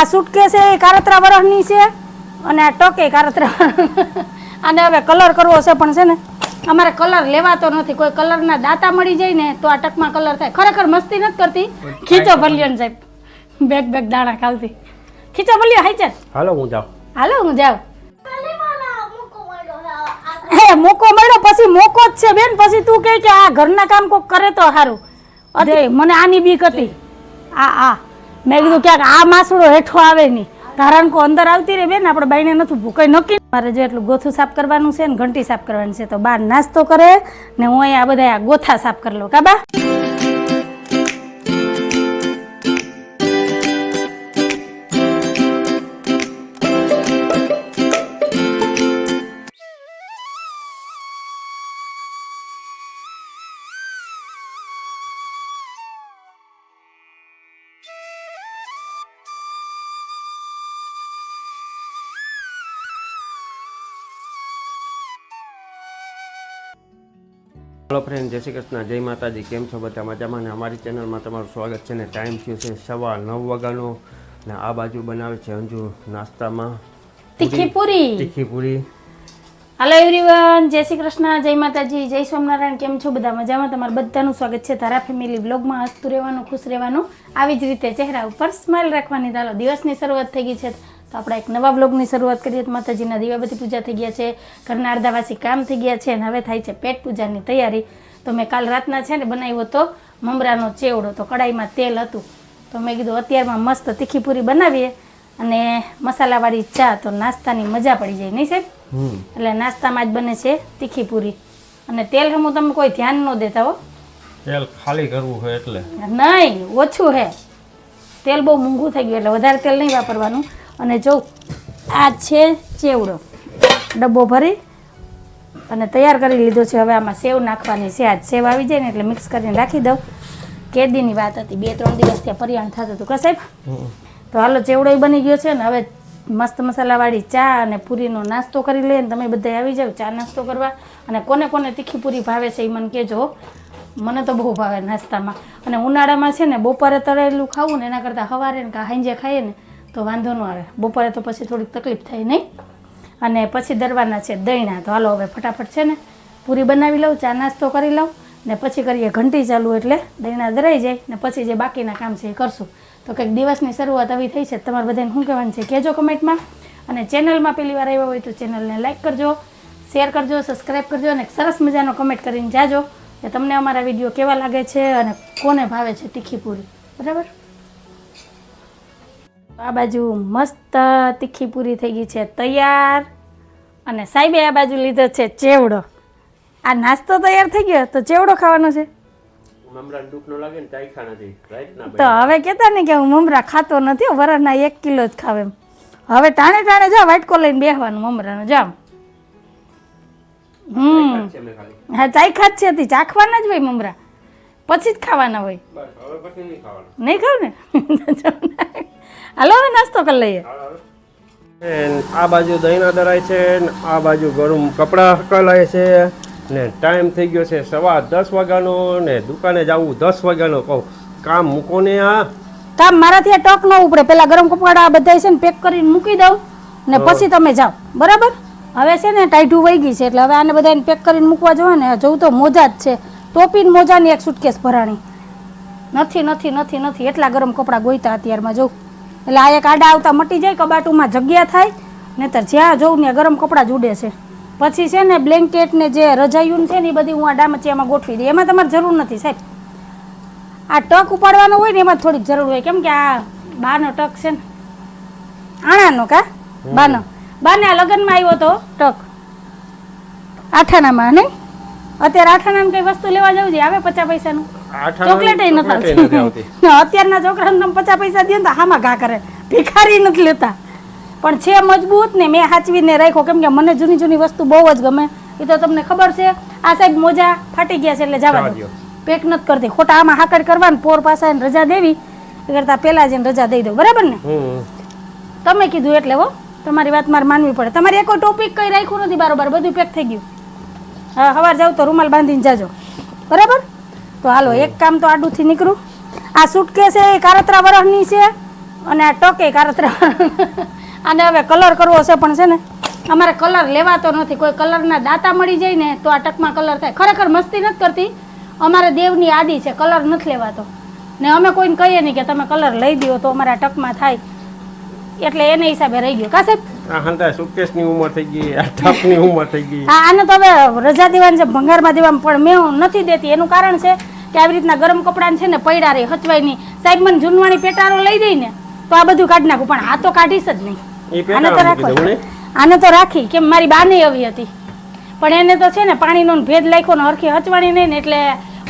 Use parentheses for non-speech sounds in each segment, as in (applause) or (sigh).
આ સુટકેસ એ કારતરા વરસની છે અને આ ટકે કારતરા અને હવે કલર કરવો છે પણ છે ને અમારે કલર લેવાતો નથી. કોઈ કલરના દાતા મળી જાય ને તો આ ટકમાં કલર થાય. ખરેખર મસ્તી નથી કરતી. ખીચો ભલ્યો સાહેબ. બેગ બેગ દાણા ખાવતી. ખીચો ભલ્યો હાઈ ચાલ. હાલો હું જાઉં. હાલો હું જાઉં. હે મોકો મળ્યો પછી મોકો જ છે બેન. પછી તું કહે કે આ ઘરના કામ કોક કરે તો સારું. અરે મને આની બીક હતી. આ આ. મેં કીધું ક્યાંક આ માસડો હેઠો આવે નહીં. કારણ કે અંદર આવતી રે બેન, આપણે બાઈને નથી ભૂકાઈ નક્કી મારે જો એટલું ગોથું સાફ કરવાનું છે ને ઘંટી સાફ કરવાની છે, તો બહાર નાસ્તો કરે ને હું અહીંયા આ બધા ગોથા સાફ કરી લઉં. કાબા હેલો ફ્રેન્ડ જય શ્રી કૃષ્ણ જય માતાજી કેમ છો બધા મજામાં? ને અમારી ચેનલમાં તમારું સ્વાગત છે ને ટાઈમ થયો છે સવા નવ વાગ્યાનો. ને આ બાજુ બનાવે છે અંજુ નાસ્તામાં તીખી પૂરી. તીખી પૂરી. હેલો એવરીવન જય શ્રી કૃષ્ણ જય માતાજી જય સ્વામિનારાયણ કેમ છો બધા મજામાં? તમારું બધાનું સ્વાગત છે તારા ફેમિલી વ્લોગમાં. હસતું રહેવાનું ખુશ રહેવાનું આવી જ રીતે ચહેરા ઉપર સ્માઇલ રાખવાની. ચાલો દિવસની શરૂઆત થઈ ગઈ છે. તો આપણે એક નવા બ્લોગની શરૂઆત કરીએ. તો માતાજીના બધી પૂજા થઈ ગયા છે. ઘરના અર્ધાવાસી કામ થઈ ગયા છે અને હવે થાય છે પેટ પૂજાની તૈયારી. તો મેં કાલ રાતના છે ને બનાવ્યો તો મમરાનો ચેવડો. તો કડાઈમાં તેલ હતું. તો મેં કીધું અત્યારમાં મસ્ત તીખી પૂરી બનાવીએ અને મસાલાવાળી ચા તો નાસ્તાની મજા પડી જાય નહીં સાહેબ? એટલે નાસ્તામાં જ બને છે તીખી પૂરી. અને તેલ હમું તમે કોઈ ધ્યાન ન દેતા હો. તેલ ખાલી કરવું હોય એટલે. નહીં ઓછું હે. તેલ બહુ મોંઘું થઈ ગયું એટલે વધારે તેલ નહીં વાપરવાનું. અને જો આ છે ચેવડો. ડબ્બો ભરી અને તૈયાર કરી લીધો છે. હવે આમાં સેવ નાખવાની છે. આજ સેવ આવી જાય ને એટલે મિક્સ કરીને રાખી દઉં. કેદીની વાત હતી. બે ત્રણ દિવસ ત્યાં પરિયાણ થતું હતું. કા તો હાલો ચેવડો બની ગયો છે ને હવે મસ્ત મસાલાવાળી ચા અને પૂરીનો નાસ્તો કરી લઈએ ને તમે બધા આવી જાવ ચા નાસ્તો કરવા. અને કોને કોને તીખી પૂરી ભાવે છે એ મને કહેજો મને તો બહુ ભાવે નાસ્તામાં. અને ઉનાળામાં છે ને બપોરે તળેલું ખાવું ને એના કરતાં સવારે ને કાં સાંજે ખાઈએ ને તો વાંધો ન આવે. બપોરે તો પછી થોડીક તકલીફ થાય નહીં. અને પછી દરવાના છે દહીંના તો હાલો હવે ફટાફટ છે ને પૂરી બનાવી લઉં, ચા નાસ્તો કરી લઉં ને પછી કરીએ ઘંટી ચાલુ એટલે દહીંના દરાઈ જાય ને પછી જે બાકીના કામ છે એ કરશું. તો કંઈક દિવસની શરૂઆત આવી થઈ છે. તમારે બધાને શું કહેવાનું છે કહેજો કમેન્ટમાં. અને ચેનલમાં પહેલી વાર આવ્યા હોય તો ચેનલને લાઈક કરજો, શેર કરજો સબસ્ક્રાઈબ કરજો અને સરસ મજાનો કમેન્ટ કરીને જાજો કે તમને અમારા વીડિયો કેવા લાગે છે અને કોને ભાવે છે તીખી પૂરી. બરાબર? આ બાજુ મસ્ત તીખી પૂરી થઈ ગઈ છે તૈયાર. અને સાહેબે આ બાજુ લીધો છે ચેવડો. આ નાસ્તો તૈયાર થઈ ગયો? તો ચેવડો ખાવાનો છે? તો હવે કેતા ને કે હું મમરા ખાતો નથી હો, વરસના એક કિલો જ ખાવ એમ. હવે ટાણે ટાણે જા વાટકો લઈને બેહવાનું મમરાનું. જામ હમ. હા ચાઈ ખાત છે હતી ચાખવાના જ હોય મમરા. પછી જ ખાવાના હોય. નહીં ખાવ (laughs) ને. હાલો હવે નાસ્તો કરી લઈએ. આ બાજુ દહીંના દરાય છે આ બાજુ ગરમ કપડાં કલાય છે ને ટાઈમ થઈ ગયો છે સવા દસ વાગ્યાનો ને દુકાને જવું દસ વાગ્યાનો. કહું કામ મૂકો ને આ. કામ મારાથી આ ટક ન ઉપડે. પેલા ગરમ કપડા આ બધા છે ને પેક કરીને મૂકી દઉં ને પછી તમે જાઓ. બરાબર? હવે છે ને ટાઈઠું વહી ગઈ છે એટલે હવે આને બધાને પેક કરીને મૂકવા જવા ને. જોઉં તો મોજા જ છે. ટોપી ને મોજાની એક સુટકેસ ભરાણી. નથી નથી નથી નથી. એટલા ગરમ કપડાં ગોઈતા અત્યારમાં જોઉં એટલે આ એક આડા આવતા મટી જાય કબાટુમાં જગ્યા થાય નહીતર જ્યાં જોઉં ને ગરમ કપડાં જ ઉડે છે. પછી છે ને બ્લેન્કેટ ને જે રજાયું છે ને એ બધી હું આ ડામચિયામાં ગોઠવી દઈ એમાં તમારે જરૂર નથી સાહેબ. આ ટક ઉપાડવાનો હોય ને એમાં થોડીક જરૂર હોય. કેમ કે આ બાનો ટક છે ને. આણાનો કા? બાનો. બાને આ લગ્નમાં આવ્યો તો ટક. આઠાનામાં નહીં? અત્યારે આઠાનામાં કંઈ વસ્તુ લેવા જવું છે? આવે પચાસ પૈસાનું? ચોકલેટ નથી આવતી. (laughs) આવતી અત્યારના છોકરાને તમે પચાસ પૈસા દે તો હામાં ઘા કરે. ભિખારી નથી લેતા. પણ છે મજબૂત ને મેં હાચવીને રાખ્યો. કેમ કે મને જૂની જૂની વસ્તુ બહુ જ ગમે. એ તો તમને ખબર છે આ સાહેબ મોજા ફાટી ગયા છે એટલે જવા દો. પેક નથી કરતી. ખોટા આમાં હાકડ કરવાનું પોર પાસે રજા દેવી. કરતા પહેલા જઈને રજા દઈ દો બરાબર ને? તમે કીધું એટલે હો તમારી વાત મારે માનવી પડે. તમારે એક ટોપિક કઈ રાખ્યું નથી બરોબર? બધું પેક થઈ ગયું. હા સવાર જાવ તો રૂમાલ બાંધીને જાજો. બરાબર? તો હાલો, એક કામ તો આડુંથી નીકળું. આ સુટકેસ એ કારત્રા વરસની છે અને આ ટકે કારતરા આને હવે કલર કરવો છે પણ છે ને, અમારે કલર લેવાતો નથી. કોઈ કલરના દાતા મળી જાય ને, તો આ ટકમાં કલર થાય. ખરેખર મસ્તી નથી કરતી. અમારે દેવની આદી છે કલર નથી લેવાતો. ને અમે કોઈને કહીએ નહીં કે તમે કલર લઈ દો તો અમારા ટકમાં થાય. એટલે એને હિસાબે રહી ગયો. કા સાહેબ? આ હંતા સુકેશની ઉંમર થઈ ગઈ આ ઠપની ઉંમર થઈ ગઈ. હા આને તો હવે રજા દેવાની છે ભંગારમાં દેવામાં પણ મેં નથી દેતી. એનું કારણ છે કે આવી રીતના ગરમ કપડાં છે ને પડ્યા રહે હચવાય નહીં. સાહેબ મને જૂનવાણી પેટારો લઈ દઈ ને તો આ બધું કાઢી નાખું પણ આ તો કાઢીશ જ નહીં. આને તો રાખો. આને તો રાખી કેમ મારી બાને આવી હતી. પણ એને તો છે ને પાણીનો ને ભેદ લાખ્યો ને હરખી હચવાણી નહીં ને એટલે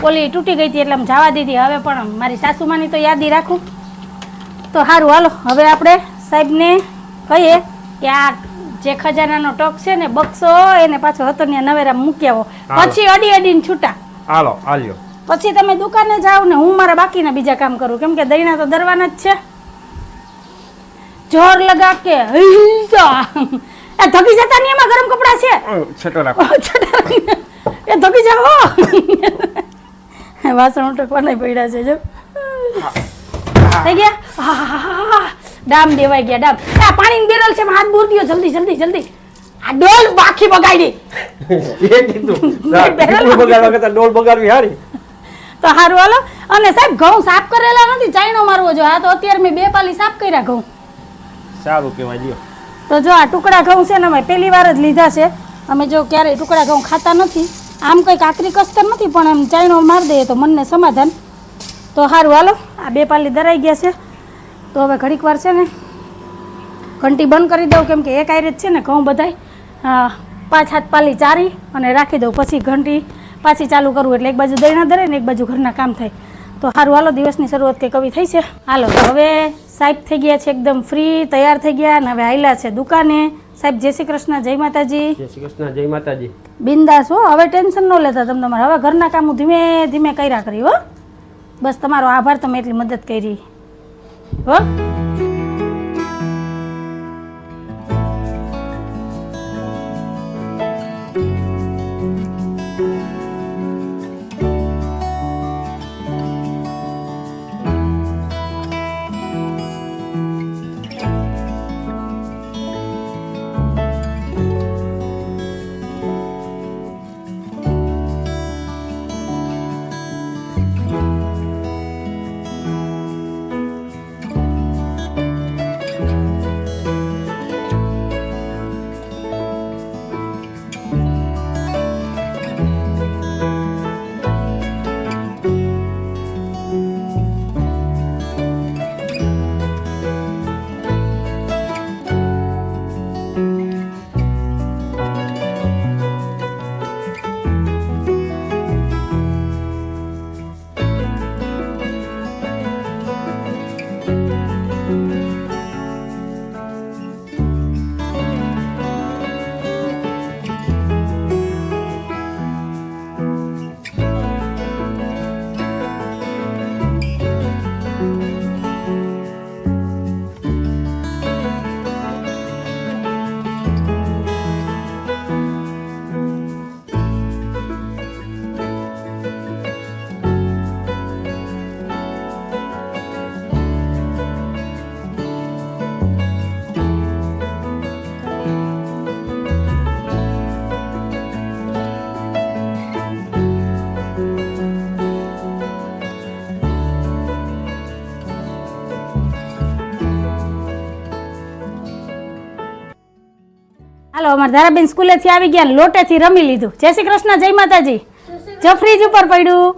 ઓલી તૂટી ગઈ હતી એટલે આમ જવા દીધી. હવે પણ મારી સાસુમાની તો યાદી રાખું. તો સારું હાલો હવે આપણે સાહેબને કહીએ કે આ જે ખજાનાનો ટોક છે ને બક્સો એને પાછો હતો ને નવેરા મૂકી આવો પછી અડી અડીને છૂટા. હાલો હાલ્યો. પછી તમે દુકાને જાઓ ને હું મારા બાકીના બીજા કામ કરું. કેમ કે દહીણા તો દરવાના જ છે. જોર લગા કે હૈસા. એ ધકી જતા નહીં એમાં ગરમ કપડા છે? છટો (laughs) છેટો રાખો. એ ધકી જાઓ. વાસણ ઉટકવાના પડ્યા છે જો. થઈ ગયા? આહાહાહા. ડામ દેવાઈ ગયા ડામ. આ પાણીની બેરલ છે હાથ બોર દ્યો જલ્દી જલ્દી જલ્દી. આ ડોલ બાકી બગાડી. (laughs) એ કીધું. (laughs) બગાડવા કરતા ડોલ બગાડવી હારી. તો હારું હાલો. અને સાહેબ ઘઉં સાફ કરેલા નથી ચાઈનો મારવો જો. આ તો અત્યારે મેં બે પાલી સાફ કર્યા ઘઉં. સારું કહેવાય જીઓ તો જો આ ટુકડા ઘઉં છે ને અમે પહેલી વાર જ લીધા છે. અમે જો ક્યારેય ટુકડા ઘઉં ખાતા નથી. આમ કંઈ કાકરી કસ્તર નથી પણ એમ ચાઈનો મારી દઈએ તો મનને સમાધાન. તો સારું હાલો. આ બે પાલી દરાઈ ગયા છે. તો હવે ઘડીક વાર છે ને ઘંટી બંધ કરી દઉં કેમ કે એક આયરે જ છે ને ઘઉં બધાય પાંચ હાથ પાલી ચારી અને રાખી દઉં. પછી ઘંટી પાછી ચાલુ કરું એટલે એક બાજુ દઈણા ધરે ને એક બાજુ ઘરના કામ થાય. તો સારું હાલો દિવસની શરૂઆત કે કવિ થઈ છે? હાલો તો હવે સાહેબ થઈ ગયા છે એકદમ ફ્રી તૈયાર થઈ ગયા અને હવે આયલા છે દુકાને. સાહેબ જય શ્રી કૃષ્ણ જય માતાજી. જય શ્રી કૃષ્ણ જય માતાજી. બિંદાસ હો હવે ટેન્શન ન લેતા તમે તમારે. હવે ઘરના કામ હું ધીમે ધીમે કર્યા કરી હો. બસ તમારો આભાર તમે એટલી મદદ કરી. હો હાલો અમારે ધારાબેન સ્કૂલેથી આવી ગયા લોટેથી રમી લીધું. જય શ્રી કૃષ્ણ જય માતાજી. જફરીજ ઉપર પડ્યું.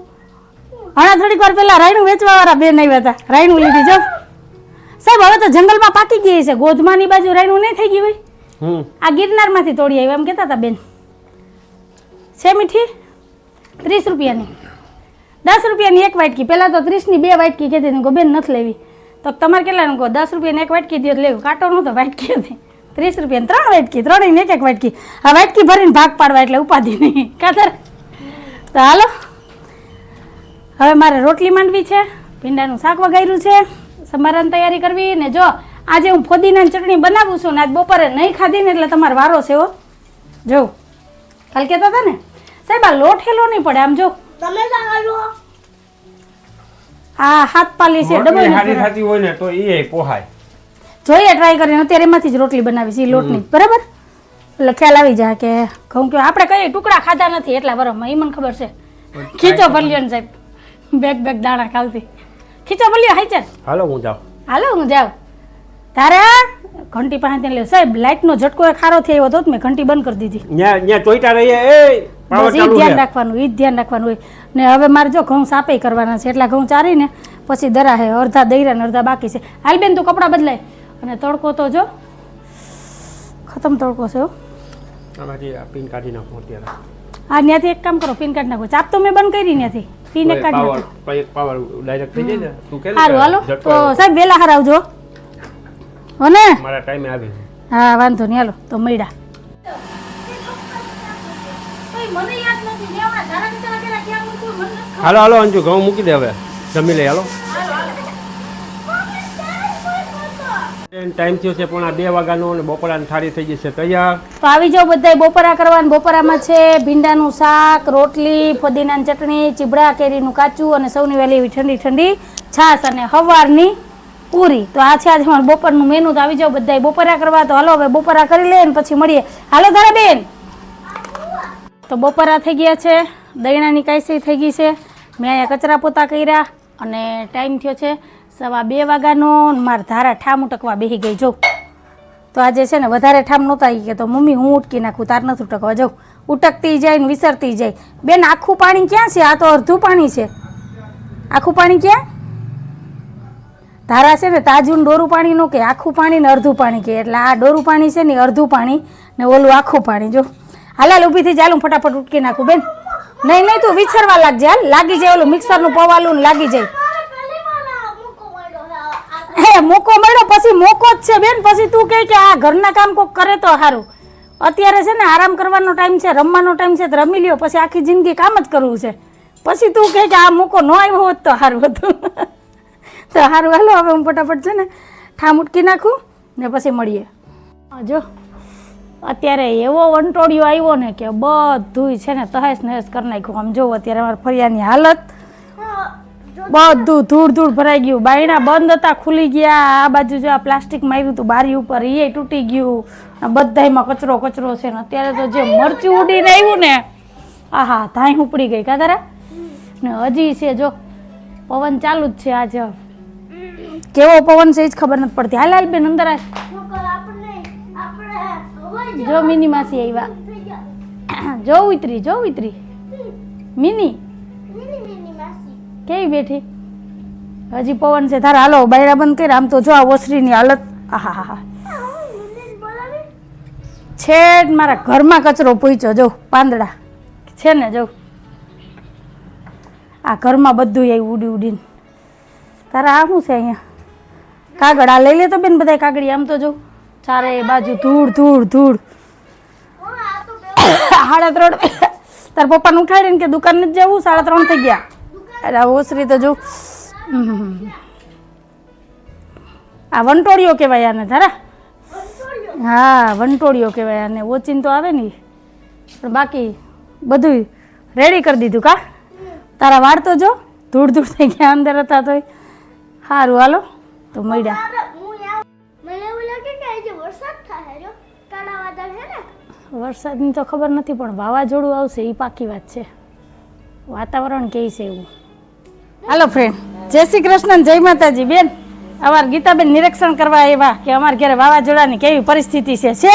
હમણાં થોડીક વાર પહેલા રાયણું વેચવા વાળા બેન આવ્યા હતા. રાયણું લીધી જો. સાહેબ હવે તો જંગલમાં પાકી ગઈ છે. ગોધમાની બાજુ રાયણું નહીં થઈ ગયું હોય? આ ગિરનારમાંથી તોડી આવ્યું એમ કહેતા હતા બેન. છે મીઠી? ત્રીસ રૂપિયાની. દસ રૂપિયાની એક વાટકી. પહેલાં તો ત્રીસની બે વાટકી કહેતી હતી બેન નથી લેવી. તો તમારે કેટલાનું કહો? દસ રૂપિયાની એક વાટકી દો લેવું કાંટો નહોતો વાટકી હતી. ત્રીસ રૂપિયા ત્રણ વાટકી ત્રણ એક એક વાટકી. આ વાટકી ભરીને ભાગ પાડવા એટલે ઉપાધિ નહીં. કાતર તો હાલો. હવે મારે રોટલી માંડવી છે ભીંડાનું શાક વગાડ્યું છે. સમારાની તૈયારી કરવી ને જો આજે હું ફોદીનાની ચટણી બનાવું છું ને આજ બપોરે નહીં ખાધી ને એટલે તમારો વારો છે હો. જો કાલ કહેતા હતા ને? સાહેબ આ લોટ હેલો નહીં પડે આમ જો. તમે આ હાથ પાલી છે ડબલ. થતી હોય ને તો એ પોહાય. જોઈએ ટ્રાય કરીને અત્યારે એમાંથી જ રોટલી બનાવી છે લોટની. બરાબર? એટલે ખ્યાલ આવી જાય કે ઘઉં કે આપણે કઈ ટુકડા ખાધા નથી એટલા બરોબર એ મને ખબર છે. ખીચો ભલ્યો ને સાહેબ. બેગ બેગ દાણા ખાવતી. ખીચો ભલ્યો હાઈ ચાલ. હાલો હું જાઉં. હાલો હું જાઉં. તારે ઘંટી પાસે લે સાહેબ લાઇટનો ઝટકો એક ખારો થયો હતો મેં ઘંટી બંધ કરી દીધી. ત્યાં ચોઈટા રહીએ. એ બસ ધ્યાન રાખવાનું એ ધ્યાન રાખવાનું હોય. ને હવે મારે જો ઘઉં સાપે કરવાના છે એટલા ઘઉં ચારીને પછી દરા હે અડધા દૈરા ને અડધા બાકી છે. હાલ બેન તું કપડાં બદલાય. અને તડકો તો જો ખતમ તડકો છે આમાંથી આ પિન કાઢી નાખો અત્યારે. આ ત્યાંથી એક કામ કરો પિન કાઢી નાખો. ચાપ તો મેં બંધ કરી ત્યાંથી પિન એક કાઢી પાવર નાખો. પાવર ડાયરેક્ટ થઈ જાય ને? તું કે સારું હાલો. તો સાહેબ વેલા હાર આવજો હો ને? મારા ટાઈમે આવી હા વાંધો નહીં. હાલો તો મળ્યા. હાલો હાલો અંજુ ઘઉં મૂકી દે હવે. જમી લે હાલો. ટાઈમ થયો છે, પોણા બે વાગ્યાનો અને બપોરાની થાળી થઈ જશે તૈયાર? તો આવી જાઓ બધાય બપોરા કરવાનું બપોરામાં છે ભીંડાનું શાક, રોટલી, ફદીનાની ચટણી, ચીબડા, કેરીનું કાચું અને સૌની વહેલી એવી ઠંડી ઠંડી છાશ અને હવારની પૂરી. તો આ છે આજે મારું બપોરનું મેનુ તો આવી જાઓ બધાય બપોરા કરવા. તો હાલો હવે બપોરા કરી લે ને પછી મળીએ. હાલો તારા બેન. તો બપોરા થઈ ગયા છે. દૈણાની કાયસી થઈ ગઈ છે. મેં અહીંયા કચરા પોતા કર્યા અને ટાઈમ થયો છે. સવા બે વાગ્યાનો મારા ધારા ઠામ ઉટકવા બેસી ગઈ, જો. તો આજે છે ને વધારે ઠામ નહોતા ગયા, તો મમ્મી હું ઉટકી નાખું, તાર નથી ઉટકવા જાઉં ઉટકતી જાય ને વિસરતી જાય. બેન, આખું પાણી ક્યાં છે? આ તો અડધું પાણી છે. આખું પાણી ક્યાં? ધારા છે ને તાજું ડોરું પાણી નો કે, આખું પાણી ને અડધું પાણી કે, એટલે આ ડોરું પાણી છે ને અડધું પાણી ને ઓલું આખું પાણી, જો. હાલ હાલ, ઊભી થઈ ચાલું ફટાફટ ઉટકી નાખું, બેન. નહીં નહીં, તું વિસરવા લાગજે, હાલ. લાગી જાય ઓલું મિક્સરનું પવાલું લાગી જાય. હે, મોકો મળ્યો, પછી મોકો જ છે બેન. પછી તું કહે કે આ ઘરના કામ કોક કરે તો સારું અત્યારે છે ને આરામ કરવાનો ટાઈમ છે, રમવાનો ટાઈમ છે રમી લ્યો. પછી આખી જિંદગી કામ જ કરવું છે. પછી તું કહે કે આ મોકો ન આવ્યો હોત તો સારું હતું. તો સારું હાલો, હવે હું ફટાફટ છે ને ઠામ ઉટકી નાખું ને પછી મળીએ. જો, અત્યારે એવો વંટોળિયો આવ્યો ને કે બધુંય છે ને તહેસ નહેસ કરી નાખ્યું. આમ જોવો અત્યારે અમારે ફરિયાની હાલત. બધું ધૂળ ધૂળ ભરાઈ ગયું. બાયણા બંધ હતા, ખુલી ગયા. આ બાજુ જો આ પ્લાસ્ટિક માર્યું હતું, બારી ઉપર એ તૂટી ગયું. બધામાં કચરો કચરો છે ને અત્યારે તો જે મરચું ઉડીને આવ્યું ને, આહા ધાઈ ઉપડી ગઈ, કા તારા? ને હજી છે, જો, પવન ચાલુ જ છે આજે. કેવો પવન છે એ જ ખબર નથી પડતી. હાલ હાલ, બેન, અંદર. જો મિની માસી આવ્યા. જો, ઉતરી જો, ઉતરી. મિની. કેવી બેઠી? હજી પવન છે. તારા હાલો બાયરા બંધ કરી આમ તો જો આ ઓસરીની હાલત. આહા હા છેડ મારા ઘરમાં કચરો પૂછ્યો. જો, પાંદડા. છે ને, જો. આ ઘરમાં બધું એ ઉડી ઉડીને. તારા આ શું છે અહીંયા? કાગળ આ લઈ લે તો બેન બધા કાગળી. આમ તો જો, ચારે બાજુ ધૂળ ધૂળ ધૂળ. (coughs) સાડા ત્રણ તાર પપ્પાને ઉઠાડીને કે દુકાન નથી જવું? સાડા ત્રણ થઈ ગયા. અરે આ ઓસરી તો જો આ વંટોળિયો કહેવાય આને તારા હા વંટોળિયો કહેવાય આને. ઓચિન તો આવે ને પણ બાકી બધું રેડી કરી દીધું કા? તારા વાળ તો જો ધૂળ ધૂળ થઈ ગયા અંદર હતા તોય. સારું હાલો. તો મળ્યા. વરસાદની તો ખબર નથી પણ વાવાઝોડું આવશે એ પાકી વાત છે. વાતાવરણ કે છે એવું? હાલો ફ્રેન્ડ જય શ્રી કૃષ્ણ જય માતાજી. બેન અમારે ગીતાબેન નિરીક્ષણ કરવા આવ્યા કે અમારે ઘરે વાવાઝોડાની કેવી પરિસ્થિતિ છે. છે?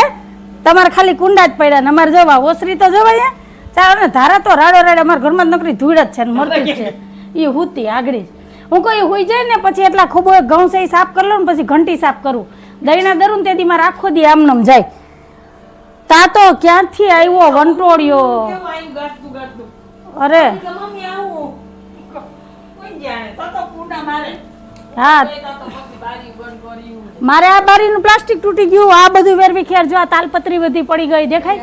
તમારે ખાલી કુંડા જ પડ્યા ને અમારે જોવા ઓસરી તો જોવાય ચાલો ને ધારા તો રાડો રાડ અમારા ઘરમાં નોકરી ધૂળ જ છે ને મરતી છે. એ હુતી આગળી હું કોઈ હોઈ જાય ને પછી એટલા ખૂબ ઘઉં છે સાફ કરી લઉં ને પછી ઘંટી સાફ કરું. દહીંના દરું ને તેથી મારે આખો દી આમનમ જાય. તા તો ક્યાંથી આવ્યો વંટોળિયો? અરે. હા. મારે આ બારીનું પ્લાસ્ટિક તૂટી ગયું, આ બધું વેરવી ખેર જો આ તાલપત્રી બધી પડી ગઈ, દેખાય?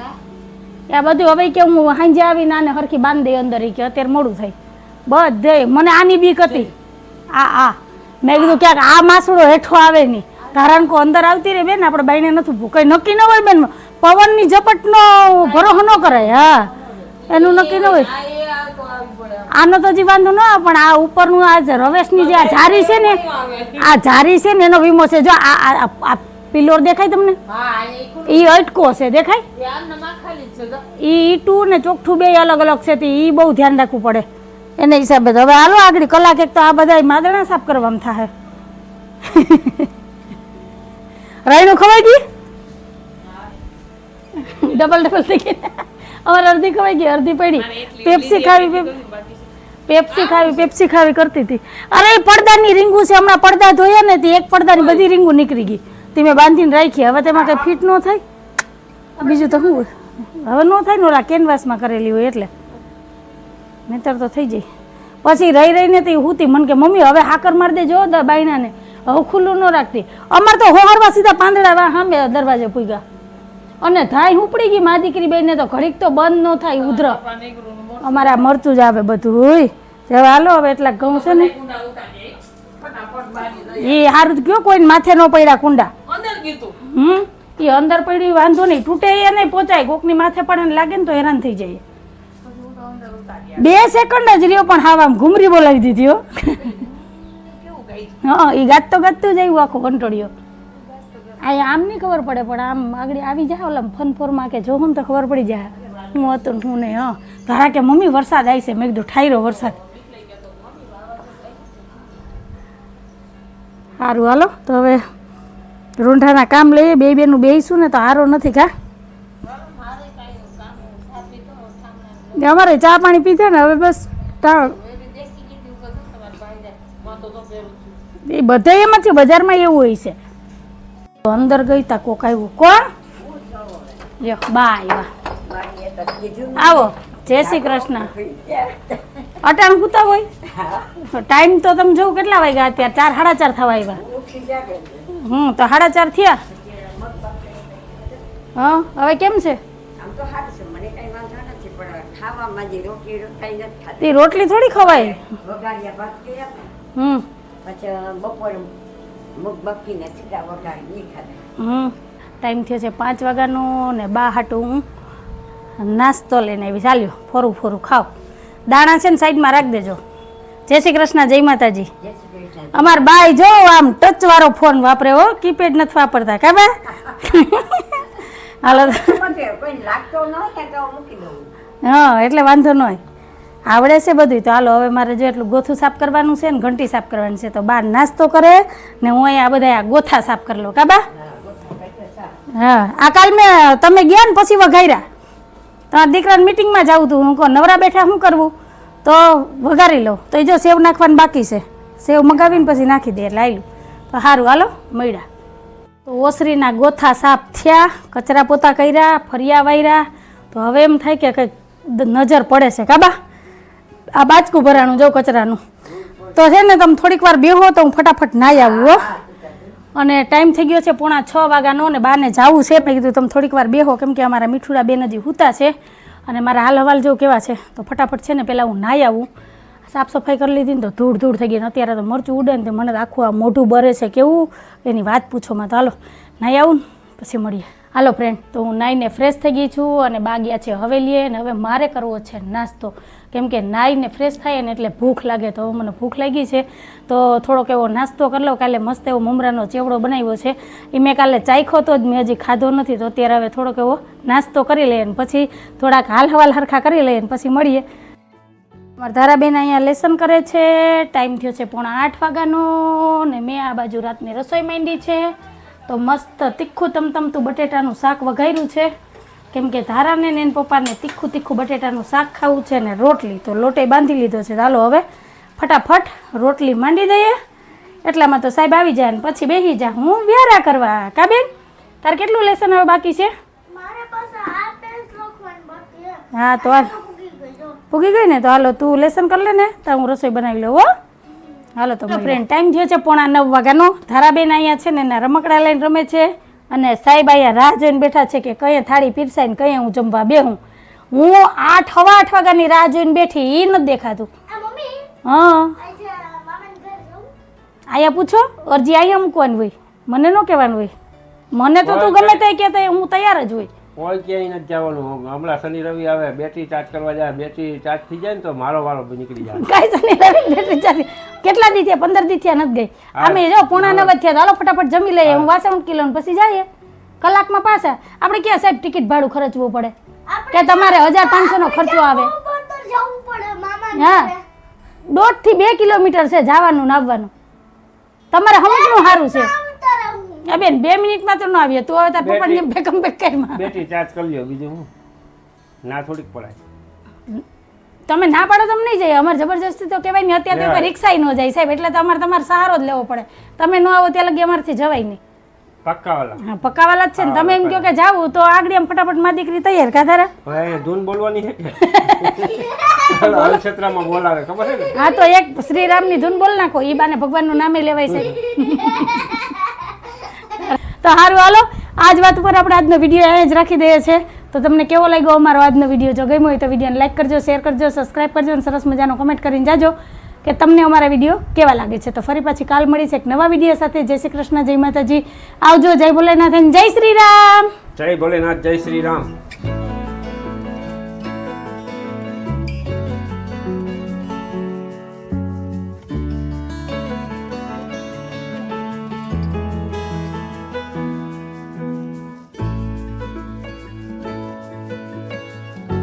આ બધું હવે કે હું સાંજે આવીને આને હરખી બાંધી દઈ અંદર કે અત્યારે મોડું થાય. બધે, મને આની બીક હતી. આ આ. મેં કીધું ક્યાંક આ માસડો હેઠો આવે નહીં કારણ કે અંદર આવતી રે બેન, આપણે બાઈને નથી ભૂ કઈ નક્કી ન હોય બેન, પવનની ઝપટનો ભરોસો ન કરાય, હા. એનું નક્કી ન હોય. આવી આનો તો હજી વાંધો ન આવે પણ આ ઉપરનું આ રવેશની જે આ જારી છે ને આ જારી છે ને એનો વીમો છે. જો આ આ- પિલોર દેખાય તમને? એ ઈ અટકો છે દેખાય. ઈ ઈટું ને ચોખ્ઠું બે અલગ અલગ છે તે ઈ બહુ ધ્યાન રાખવું પડે. એને હિસાબે તો. હવે હાલો આગળ કલાક એક તો આ બધા માદણા સાફ કરવામાં થાય (laughs) રાયનું ખવાઈ ગઈ? ડબલ ડબલ (laughs) થઈ ગઈ. અમારે અડધી ખવાઈ ગઈ અડધી પડી. પેપ્સી ખાવી પેપ- પેપ્સી ખાવી પેપ્સી ખાવી કરતી હતી. અરે પડદાની રીંગુ છે હમણાં પડદા ધોયા ને તે એક પડદાની બધી રીંગુ નીકળી ગઈ. તે મેં બાંધીને રાખી. હવે તેમાં કંઈ ફિટ ન થાય. બીજું તો શું? હવે ન થાય ને ઓલા કેનવાસમાં કરેલી હોય એટલે. નહીતર તો થઈ જાય. પછી રહી રહીને તે હુતી. મને કે મમ્મી હવે હાકર માર દે જો દ બાયણાને. હવે ખુલ્લું ન રાખતી. અમાર તો હોહરવા સીધા પાંદડા સામે દરવાજે પૂગ્યા. અને ધાય ઉપડી ગઈ મા દીકરી બેને તો ઘડીક તો બંધ ન થાય ઉધર અમારા મરચું જ આવે બધું જેવા હાલો હવે એટલા ઘઉં છે ને. એ સારું કયો કોઈને માથે ન પડ્યા કુંડા. હમ? એ અંદર પડી વાંધો નહીં. તૂટે એ નહીં પહોંચાય કોકની માથે પડે લાગે ને તો હેરાન થઈ જાય. બે સેકન્ડ જ રહ્યો પણ હા આમ ઘુમરી બોલાવી દીધી હો. હા એ ગાતો ગાતું જ આવ્યું આખો કંટોળિયો. આ આમ નહીં ખબર પડે, પણ આમ આગળ આવી જાય ઓલા ફન ફોરમાં કે જો હું તો ખબર પડી જાય. હું હતું હું નહીં, હા. ધારા કે મમ્મી વરસાદ આવી છે, મેં કીધું ઠાયરો વરસાદ. સારું હાલો. તો હવે રૂંઢાના કામ લઈએ, બે બેનું બેસીશું ને તો હારો નથી કા અમારે ચા પાણી પીધા ને, હવે બસ એ બધા એમ છે, બજારમાં એવું હોય છે. અંદર ગઈ તા કોક આવ્યું. કોણ? લ્યો, બા આવ્યા. આવો, જય શ્રી કૃષ્ણ. અટાણ કૂતા હોય? ટાઈમ તો તમે જોવું કેટલા વાગ્યા અત્યારે? ચાર, સાડા ચાર થવા આવ્યા. હમ, તો સાડા ચાર થયા. હા, હવે કેમ છે? રોટલી થોડી ખવાય. હમ. પછી બપોરે મગ બકીને સીધા વઘારી નહીં ખાધા. હમ ટાઈમ થયો છે પાંચ વાગ્યાનો ને બા હાટું હું નાસ્તો લઈને આવી. ચાલ્યો ફોરું ફોરું ખાવ. દાણા છે ને સાઈડમાં રાખી દેજો. જય શ્રી કૃષ્ણ જય માતાજી. અમાર બાઈ જો આમ ટચ વાળો ફોન વાપરે હો કીપેડ નથી વાપરતા (laughs) કે બા? હાલો. હા એટલે વાંધો ન હોય. આવડે છે બધું તો હાલો, હવે મારે જો એટલું ગોથું સાફ કરવાનું છે ને, ઘંટી સાફ કરવાની છે, તો બહાર નાસ્તો કરે ને હું અહીંયા બધા ગોથા સાફ કરી લઉં. કા બા? હા. આ કાલ મેં, તમે ગયા ને પછી વઘાર્યા. તમારા દીકરાની મિટિંગમાં જવું હતું હું કહું, નવરા બેઠા શું કરવું? તો વઘારી લઉં. તો એ જો સેવ નાખવાનું બાકી છે. સેવ મગાવીને પછી નાખી દે એટલે આવ્યું તો સારું હાલો, મળ્યા. તો ઓસરીના ગોથા સાફ થયા, કચરા પોતા કર્યા, ફરિયા વાયરા. તો હવે એમ થાય કે કંઈક નજર પડે છે. કાબા આ બાચકું ભરાણું, જો કચરાનું. તો છે ને, તમે થોડીક વાર બેહો તો હું ફટાફટ નાહી આવું, હો. અને ટાઈમ થઈ ગયો છે પોણા છ વાગ્યાનો ને બાને જાવું છે. મેં કીધું, તમે થોડીક વાર બેહો, કેમ કે અમારા મીઠુડા બેન હજી હૂતા છે અને મારા હાલ હવાલ જો કેવા છે, તો ફટાફટ છે ને પહેલાં હું નાહી આવું. સાફ સફાઈ કરી લીધી ને તો ધૂળ ધૂળ થઈ ગઈ ને અત્યારે તો મરચું ઉડે ને મને આખું આ મોઢું બરે છે. કેવું? એની વાત પૂછો માં તો હાલો, નાહી આવું પછી મળીએ. હાલો ફ્રેન્ડ તો હું નાઈને ફ્રેશ થઈ ગઈ છું અને બા ગયા છે હવેલીએ અને હવે મારે કરવો છે નાસ્તો. કેમ કે નાઈને ફ્રેશ થાય ને એટલે ભૂખ લાગે, તો હવે મને ભૂખ લાગી છે. તો થોડોક એવો નાસ્તો કરી લઉં. કાલે મસ્ત એવો મમરાનો ચેવડો બનાવ્યો છે. એ મેં કાલે ચાખ્યો તો જ, મેં હજી ખાધો નથી. તો અત્યારે હવે થોડોક એવો નાસ્તો કરી લઈએ ને પછી થોડાક હાલ હવાલ હરખા કરી લઈએ ને પછી મળીએ. મારા ધારાબેન અહીંયા લેસન કરે છે. ટાઈમ થયો છે પોણા આઠ વાગ્યાનો ને મેં આ બાજુ રાતની રસોઈ માંડી છે. તો મસ્ત તીખું તમતમતું બટેટાનું શાક વઘાર્યું છે. કેમ કે ધારાને ને પપ્પાને તીખું તીખું બટેટાનું શાક ખાવું છે ને રોટલી તો લોટે બાંધી લીધો છે. ચાલો હવે ફટાફટ રોટલી માંડી દઈએ. એટલામાં તો સાહેબ આવી જાય ને પછી બેસી જા. હું વ્યારા કરવા કા બેન? તારે કેટલું લેસન હવે બાકી છે? હા તો હાલ. ભૂગી ગઈ પૂગી ગઈ ને તો હાલો તું લેસન કરી લે ને તો હું રસોઈ બનાવી લઉં હો. હાલો તો ફ્રેન્ડ ટાઈમ થયો છે પોણા નવ વાગ્યાનો. ધારાબેન અહીંયા છે ને એના રમકડા લઈને રમે છે અને સાહેબ અહીંયા રાહ જોઈને બેઠા છે કે કયે થાળી પીરસાય ને કયે હું જમવા બેહું. હું આઠ હવા આઠ વાગ્યાની રાહ જોઈને બેઠી એ નથી દેખાતું. આ મમ્મી? હા. અહીંયા પૂછો અરજી અહીંયા મૂકવાની હોય? મને ન કહેવાનું હોય. મને તો તું ગમે તે કહેતા હું તૈયાર જ હોય. કોઈ ક્યાંય નથી જવાનું. હમણાં શનિ રવિ આવે બેટરી ચાર્જ કરવા જાય બેટરી ચાર્જ થઈ જાય ને તો મારો વારો નીકળી જાય. કઈ શનિ રવિ બેટરી ચાર્જ. કેટલા દી થયા? પંદર દી થયા નથી ગઈ. અમે જો પોણા નવ થયા તો હાલો ફટાફટ જમી લઈએ. હું. વાસણ કિલો પછી જઈએ. કલાકમાં પાછા. આપણે ક્યાં સાહેબ ટિકિટ ભાડું ખર્ચવું પડે? કે તમારે હજાર પાંચસો નો ખર્ચો આવે? બરોબર જવું પડે મામા હા. દોઢથી બે કિલોમીટર છે જવાનું ને આવવાનું. તમારે સમજવું સારું છે. આ બેન બે મિનિટમાં તો ન આવીએ તું હવે તાર પપ્પાને જેમ ભેગમ ભેગ કરી માં બેટરી ચાર્જ કરી લ્યો બીજું હું? ના થોડીક પડાય. તમે ના પાડો તમે નહીં જાય. અમારે જબરજસ્તી તો કહેવાય નહીં અત્યારે તો રિક્ષાય ન જાય. સાહેબ એટલે તમારે તમારે સહારો જ લેવો પડે. તમે ન આવો ત્યાં લગી અમારથી જવાય નહીં. પક્કાવાલા. હા પક્કાવાલા જ છે ને. તમે એમ કહો કે જાવું તો આગળ એમ ફટાફટમાં દીકરી તૈયાર કાધારા ધૂન બોલવાની છે ક્ષેત્રમાં બોલાવે ખબર છે હા તો એક શ્રીરામની ધૂન બોલ નાખો. ઈ બાને ભગવાનનું નામે લેવાય છે તો સારું હાલો. આજ વાત ઉપર આપણે આજનો વીડિયો એને જ રાખી દઈએ છે તો તમને કેવો લાગ્યો અમારો આજનો વીડિયો જો ગમ્યો હોય તો વિડીયોને લાઈક કરજો શેર કરજો સબસ્ક્રાઈબ કરજો અને સરસ મજાનો કમેન્ટ કરીને જાજો કે તમને અમારા વીડિયો કેવા લાગે છે. તો ફરી પાછી કાલ મળી છે એક નવા વીડિયો સાથે. જય શ્રી કૃષ્ણ, જય માતાજી. આવજો, જય ભોલેનાથ જય શ્રી રામ. જય ભોલેનાથ, જય શ્રી રામ.